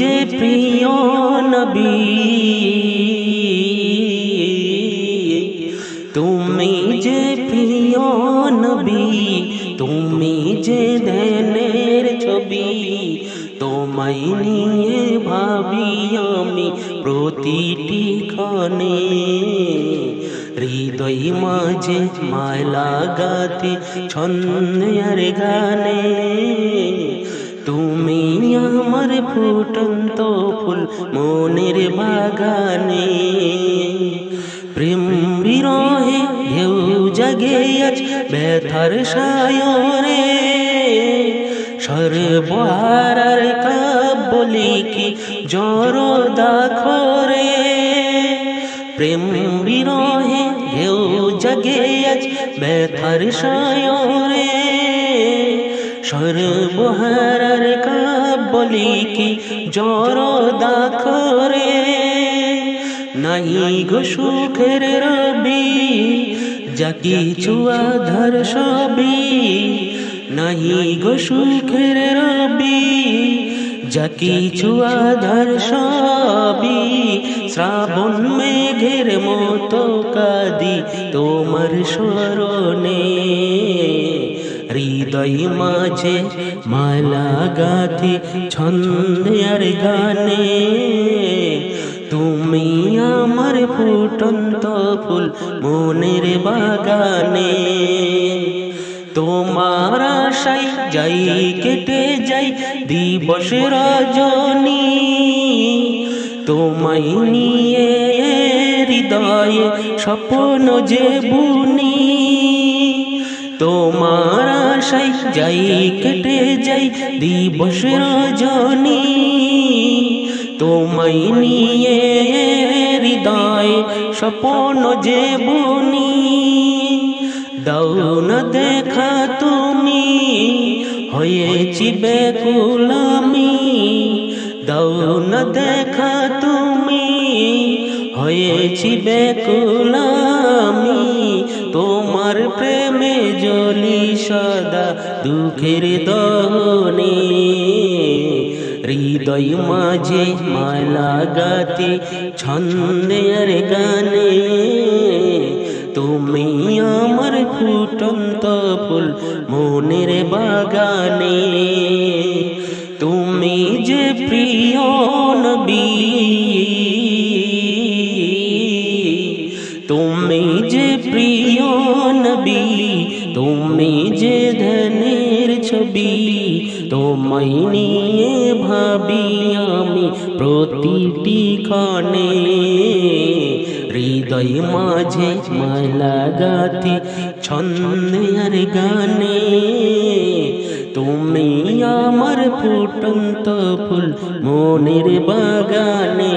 যে প্রিয় নবী। তুমি যে প্রিয় নবী, তুমি যে ধ্যানের ছবি, তোমায় নিয়ে ভাবি আমি প্রতিটি ক্ষণে। হৃদয় মাঝে মালা গাতে ছন্দের গানে। ফুটন্ত ফুল মনের বাগানে। প্রেম বিরহে ঢেউ জাগে আজ ব্যথার সায়রে সর্বহারার কাব্যলি কি জর দাখরে। প্রেম বিরহে ঢেউ জাগে আজ ব্যথার সায়রে সর্বহারার কাব্যলি কি জর দাখরে? নাই গো সুখের রবি, যা কিছু আধার সবই। নাই গো সুখের রবি, যা কিছু আধার সবি শ্রাবণ মেঘের মতো কাদি তোমার স্মরণে হৃদয় মাঝে মালা গাথি ছন্দে আর গানে। তুমি আমার ফুটন্ত ফুল মনের বাগানে। তোমার আশাই যাই কেটে যাই দিবস রজনী। তোমায় নিয়ে হৃদয়ে স্বপ্ন যে বুনি। তোমার আশাই যাই, কেটে যাই, দিবস রজনী। তোমায় নিয়ে হৃদয় স্বপ্ন যে বুনি দাও না দেখা তুমি, হয়েছি বেকুলামি। দাও না দেখা তুমি, হয়েছি বেকুলামি। তোমার প্রেমে জলি সদা দুঃখের দহনে হৃদয় মাঝে মালা গাতে ছন্দের গানে। তুমি আমার ফুটন্ত ফুল মনের বাগানে। তুমি যে প্রিয় নবী, তুমি যে প্রিয় নবী তুমি যে ধনের ছবি তোমায় নিয়ে ভাবি আমি প্রতিটি ক্ষণে। হৃদয় মাঝে মালা গাথি ছন্দের গানে। তুমি আমার ফুটন্ত ফুল মনের বাগানে।